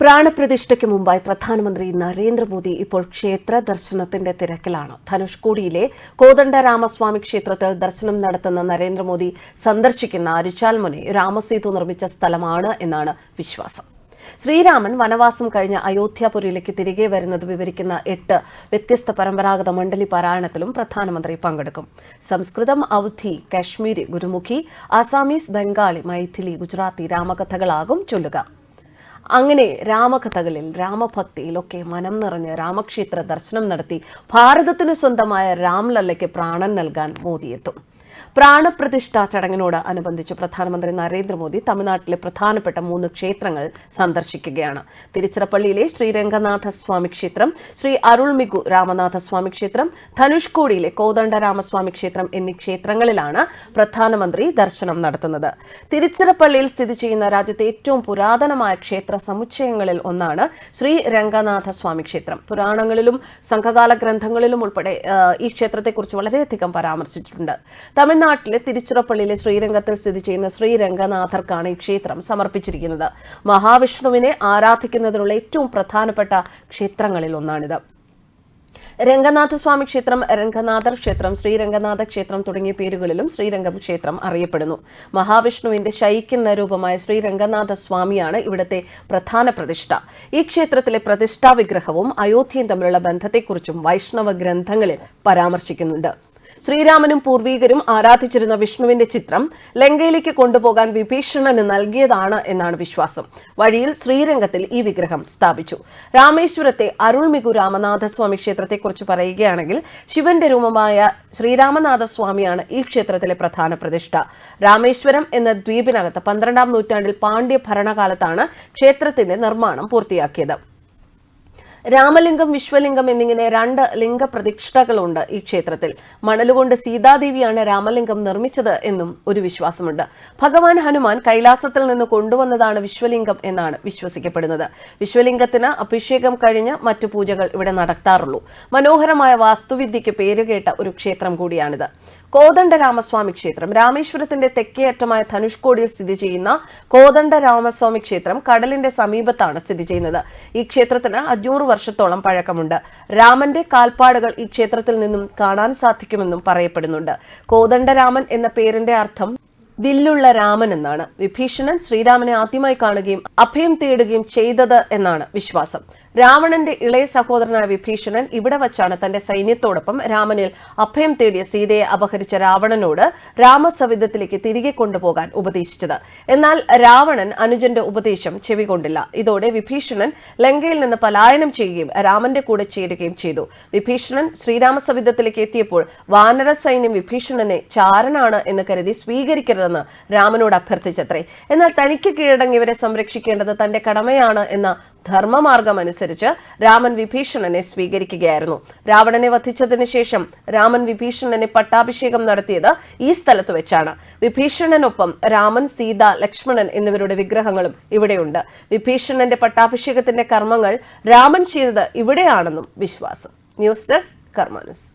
പ്രാണപ്രതിഷ്ഠയ്ക്ക് മുമ്പായി പ്രധാനമന്ത്രി നരേന്ദ്രമോദി ഇപ്പോൾ ക്ഷേത്ര ദർശനത്തിന്റെ തിരക്കിലാണ്. ധനുഷ്കോടിയിലെ കോദണ്ഡരാമസ്വാമി ക്ഷേത്രത്തിൽ ദർശനം നടത്തുന്ന നരേന്ദ്രമോദി സന്ദർശിക്കുന്ന അരിച്ചാൽമുനെ രാമസേതു നിർമ്മിച്ച സ്ഥലമാണ് എന്നാണ് വിശ്വാസം. ശ്രീരാമൻ വനവാസം കഴിഞ്ഞ അയോധ്യാപുരിയിലേക്ക് തിരികെ വരുന്നത് വിവരിക്കുന്ന എട്ട് വ്യത്യസ്ത പരമ്പരാഗത മണ്ഡലി പാരായണത്തിലും പ്രധാനമന്ത്രി പങ്കെടുക്കും. സംസ്കൃതം അവധി കാശ്മീരി ഗുരുമുഖി ആസാമീസ് ബംഗാളി മൈഥിലി ഗുജറാത്തി രാമകഥകളാകും ചൊല്ലുക. അങ്ങനെ രാമകഥകളിൽ രാമഭക്തിയിലൊക്കെ മനം നിറഞ്ഞ് രാമക്ഷേത്ര ദർശനം നടത്തി ഭാരതത്തിനു സ്വന്തമായ രാംലല്ലയ്ക്ക് പ്രാണൻ നൽകാൻ മോദി എത്തും പ്രാണപ്രതിഷ്ഠാ ചടങ്ങിനോട് അനുബന്ധിച്ച് പ്രധാനമന്ത്രി നരേന്ദ്രമോദി തമിഴ്നാട്ടിലെ പ്രധാനപ്പെട്ട മൂന്ന് ക്ഷേത്രങ്ങൾ സന്ദർശിക്കുകയാണ്. തിരുച്ചിറപ്പള്ളിയിലെ ശ്രീരംഗനാഥ സ്വാമി ക്ഷേത്രം ശ്രീ അരുൾമിഗു രാമനാഥ സ്വാമി ക്ഷേത്രം ധനുഷ്കോടിയിലെ കോദണ്ഡരാമസ്വാമി ക്ഷേത്രം എന്നീ ക്ഷേത്രങ്ങളിലാണ് പ്രധാനമന്ത്രി ദർശനം നടത്തുന്നത്. തിരുച്ചിറപ്പള്ളിയിൽ സ്ഥിതി ചെയ്യുന്ന രാജ്യത്തെ ഏറ്റവും പുരാതനമായ ക്ഷേത്ര സമുച്ചയങ്ങളിൽ ഒന്നാണ് ശ്രീ രംഗനാഥ സ്വാമി ക്ഷേത്രം. പുരാണങ്ങളിലും സംഘകാല ഗ്രന്ഥങ്ങളിലും ഉൾപ്പെടെ ഈ ക്ഷേത്രത്തെക്കുറിച്ച് വളരെയധികം പരാമർശിച്ചിട്ടുണ്ട്. തമിഴ്നാട്ടിലെ തിരുച്ചിറപ്പള്ളിയിലെ ശ്രീരംഗത്തിൽ സ്ഥിതി ചെയ്യുന്ന ശ്രീരംഗനാഥർക്കാണ് ഈ ക്ഷേത്രം സമർപ്പിച്ചിരിക്കുന്നത്. മഹാവിഷ്ണുവിനെ ആരാധിക്കുന്നതിനുള്ള ഏറ്റവും പ്രധാനപ്പെട്ട ക്ഷേത്രങ്ങളിൽ ഒന്നാണിത്. രംഗനാഥ സ്വാമി ക്ഷേത്രം രംഗനാഥർ ക്ഷേത്രം ശ്രീരംഗനാഥ ക്ഷേത്രം തുടങ്ങിയ പേരുകളിലും ശ്രീരംഗം ക്ഷേത്രം അറിയപ്പെടുന്നു. മഹാവിഷ്ണുവിന്റെ ശയിക്കുന്ന രൂപമായ ശ്രീരംഗനാഥ സ്വാമിയാണ് ഇവിടുത്തെ പ്രധാന പ്രതിഷ്ഠ. ഈ ക്ഷേത്രത്തിലെ പ്രതിഷ്ഠാ വിഗ്രഹവും അയോധ്യയും തമ്മിലുള്ള ബന്ധത്തെക്കുറിച്ചും വൈഷ്ണവ ഗ്രന്ഥങ്ങളിൽ പരാമർശിക്കുന്നുണ്ട്. ശ്രീരാമനും പൂർവീകരും ആരാധിച്ചിരുന്ന വിഷ്ണുവിന്റെ ചിത്രം ലങ്കയിലേക്ക് കൊണ്ടുപോകാൻ വിഭീഷണന് നൽകിയതാണ് എന്നാണ് വിശ്വാസം. വഴിയിൽ ശ്രീരംഗത്തിൽ ഈ വിഗ്രഹം സ്ഥാപിച്ചു. രാമേശ്വരത്തെ അരുൾമികു രാമനാഥസ്വാമി ക്ഷേത്രത്തെക്കുറിച്ച് പറയുകയാണെങ്കിൽ ശിവന്റെ രൂപമായ ശ്രീരാമനാഥസ്വാമിയാണ് ഈ ക്ഷേത്രത്തിലെ പ്രധാന പ്രതിഷ്ഠ. രാമേശ്വരം എന്ന ദ്വീപിനകത്ത് പന്ത്രണ്ടാം നൂറ്റാണ്ടിൽ പാണ്ഡ്യ ഭരണകാലത്താണ് ക്ഷേത്രത്തിന്റെ നിർമ്മാണം പൂർത്തിയാക്കിയത്. രാമലിംഗം വിശ്വലിംഗം എന്നിങ്ങനെ രണ്ട് ലിംഗപ്രതിഷ്ഠകളുണ്ട് ഈ ക്ഷേത്രത്തിൽ. മണലുകൊണ്ട് സീതാദേവിയാണ് രാമലിംഗം നിർമ്മിച്ചത് എന്നും ഒരു വിശ്വാസമുണ്ട്. ഭഗവാൻ ഹനുമാൻ കൈലാസത്തിൽ നിന്ന് കൊണ്ടുവന്നതാണ് വിശ്വലിംഗം എന്നാണ് വിശ്വസിക്കപ്പെടുന്നത്. വിശ്വലിംഗത്തിന് അഭിഷേകം കഴിഞ്ഞ് മറ്റു പൂജകൾ ഇവിടെ നടത്താറുള്ളൂ. മനോഹരമായ വാസ്തുവിദ്യയ്ക്ക് പേരുകേട്ട ഒരു ക്ഷേത്രം കൂടിയാണിത്. കോദണ്ഡ രാമസ്വാമി ക്ഷേത്രം. രാമേശ്വരത്തിന്റെ തെക്കേയറ്റമായ ധനുഷ്കോടിയിൽ സ്ഥിതി ചെയ്യുന്ന കോദണ്ഡ രാമസ്വാമി ക്ഷേത്രം കടലിന്റെ സമീപത്താണ് സ്ഥിതി ചെയ്യുന്നത്. ഈ ക്ഷേത്രത്തിന് അഞ്ഞൂറ് വർഷത്തോളം പഴക്കമുണ്ട്. രാമന്റെ കാൽപ്പാടുകൾ ഈ ക്ഷേത്രത്തിൽ നിന്നും കാണാൻ സാധിക്കുമെന്നും പറയപ്പെടുന്നുണ്ട്. കോദണ്ഡരാമൻ എന്ന പേരിന്റെ അർത്ഥം വില്ലുള്ള രാമൻ എന്നാണ്. വിഭീഷണൻ ശ്രീരാമനെ ആദ്യമായി കാണുകയും അഭയം തേടുകയും ചെയ്തത് എന്നാണ് വിശ്വാസം. രാവണന്റെ ഇളയ സഹോദരനായ വിഭീഷണൻ ഇവിടെ വച്ചാണ് തന്റെ സൈന്യത്തോടൊപ്പം രാമനിൽ അഭയം തേടിയ സീതയെ അപഹരിച്ച രാവണനോട് രാമസവിധത്തിലേക്ക് തിരികെ കൊണ്ടുപോകാൻ ഉപദേശിച്ചത്. എന്നാൽ രാവണൻ അനുജന്റെ ഉപദേശം ചെവികൊണ്ടില്ല. ഇതോടെ വിഭീഷണൻ ലങ്കയിൽ നിന്ന് പലായനം ചെയ്യുകയും രാമന്റെ കൂടെ ചേരുകയും ചെയ്തു. വിഭീഷണൻ ശ്രീരാമസവിധത്തിലേക്ക് എത്തിയപ്പോൾ വാനര സൈന്യം വിഭീഷണനെ ചാരനാണ് എന്ന് കരുതി സ്വീകരിക്കരുതെന്ന് രാമനോട് അഭ്യർത്ഥിച്ചത്രേ. എന്നാൽ തനിക്ക് കീഴടങ്ങിയവരെ സംരക്ഷിക്കേണ്ടത് തന്റെ കടമയാണ് എന്ന ധർമ്മമാർഗം അനുസരിച്ച് രാമൻ വിഭീഷണനെ സ്വീകരിക്കുകയായിരുന്നു. രാവണനെ വധിച്ചതിന് ശേഷം രാമൻ വിഭീഷണനെ പട്ടാഭിഷേകം നടത്തിയത് ഈ സ്ഥലത്ത് വെച്ചാണ്. വിഭീഷണനൊപ്പം രാമൻ സീത ലക്ഷ്മണൻ എന്നിവരുടെ വിഗ്രഹങ്ങളും ഇവിടെയുണ്ട്. വിഭീഷണന്റെ പട്ടാഭിഷേകത്തിന്റെ കർമ്മങ്ങൾ രാമൻ ചെയ്തത് ഇവിടെയാണെന്നും വിശ്വാസം. News desk Karma news.